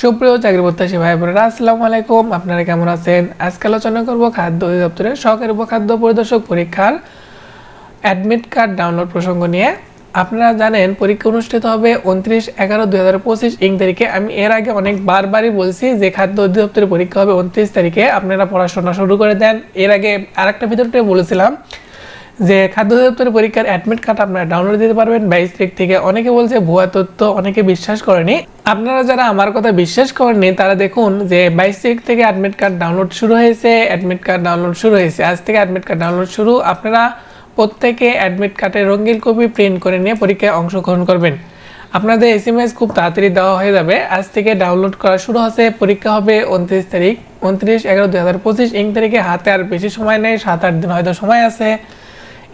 সুপ্রিয় চাকরি প্রত্যাশী ভাই বোনেরা আসসালামু আলাইকুম। আপনারা কেমন আছেন? আজকে আলোচনা করব খাদ্য অধিদপ্তরের সহকারী উপখাদ্য পরিদর্শক পরীক্ষার অ্যাডমিট কার্ড ডাউনলোড প্রসঙ্গ নিয়ে। আপনারা জানেন, পরীক্ষা অনুষ্ঠিত হবে উনত্রিশ এগারো দুই হাজার পঁচিশ ইং তারিখে। আমি এর আগে অনেক বারবারই বলছি যে খাদ্য অধিদপ্তরের পরীক্ষা হবে উনত্রিশ তারিখে। আপনারা পড়াশোনা শুরু করে দেন। এর আগে আরেকটা ভিতরটা বলেছিলাম যে খাদ্য অধিদপ্তরের পরীক্ষার অ্যাডমিট কার্ড আপনারা ডাউনলোড দিতে পারবেন। বাইশ তারিখ থেকে অনেকে বলছে, ভুয়া তথ্য অনেকে বিশ্বাস করেনি। আপনারা যারা আমার কথা বিশ্বাস করেননি, তারা দেখুন যে বাইশ তারিখ থেকে অ্যাডমিট কার্ড ডাউনলোড শুরু হয়েছে অ্যাডমিট কার্ড ডাউনলোড শুরু হয়েছে। আজ থেকে অ্যাডমিট কার্ড ডাউনলোড শুরু। আপনারা প্রত্যেকে অ্যাডমিট কার্ডের রঙিন কপি প্রিন্ট করে নিয়ে পরীক্ষায় অংশগ্রহণ করবেন। আপনাদের এস এম এস খুব তাড়াতাড়ি দেওয়া হয়ে যাবে। আজ থেকে ডাউনলোড করা শুরু হচ্ছে। পরীক্ষা হবে উনত্রিশ তারিখ। উনত্রিশ এগারো দুই হাজার পঁচিশ। ইং তারিখে হাতে আর বেশি সময় নেই। সাত আট দিন হয়তো সময় আছে।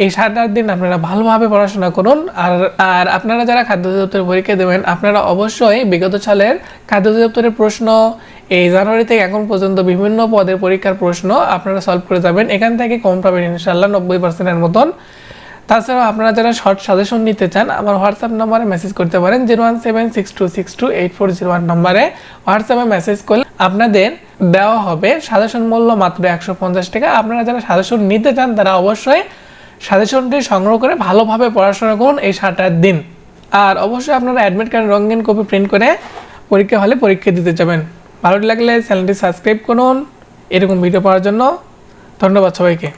এই সাত আট দিন আপনারা ভালোভাবে পড়াশোনা করুন। আর আর আপনারা যারা খাদ্য অধিদপ্তরের পরীক্ষা দেবেন, আপনারা অবশ্যই বিগত সালের খাদ্য অধিদপ্তরের প্রশ্ন, এই জানুয়ারি থেকে এখন পর্যন্ত বিভিন্ন পদের পরীক্ষার প্রশ্ন আপনারা সলভ করে যাবেন। এখান থেকে কম পাবেন ইনশাল্লাহ নব্বই পার্সেন্টের মতন। তাছাড়াও আপনারা যারা শর্ট সাজেশন নিতে চান, আমার হোয়াটসঅ্যাপ নম্বরে মেসেজ করতে পারেন zero one seven six two six two eight four zero one নম্বরে। হোয়াটসঅ্যাপে মেসেজ করলে আপনাদের দেওয়া হবে সাজেশন মূল্য মাত্র একশো পঞ্চাশ টাকা। আপনারা যারা সাজেশন নিতে চান, তারা অবশ্যই সাজেশনটি সংগ্রহ করে ভালোভাবে পড়াশোনা করুন এই সাত আট দিন। আর অবশ্যই আপনারা অ্যাডমিট কার্ড রঙিন কপি প্রিন্ট করে পরীক্ষা হলে পরীক্ষা দিতে যাবেন। ভালো লাগলে চ্যানেলটি সাবস্ক্রাইব করুন। এরকম ভিডিও পাওয়ার জন্য ধন্যবাদ সবাইকে।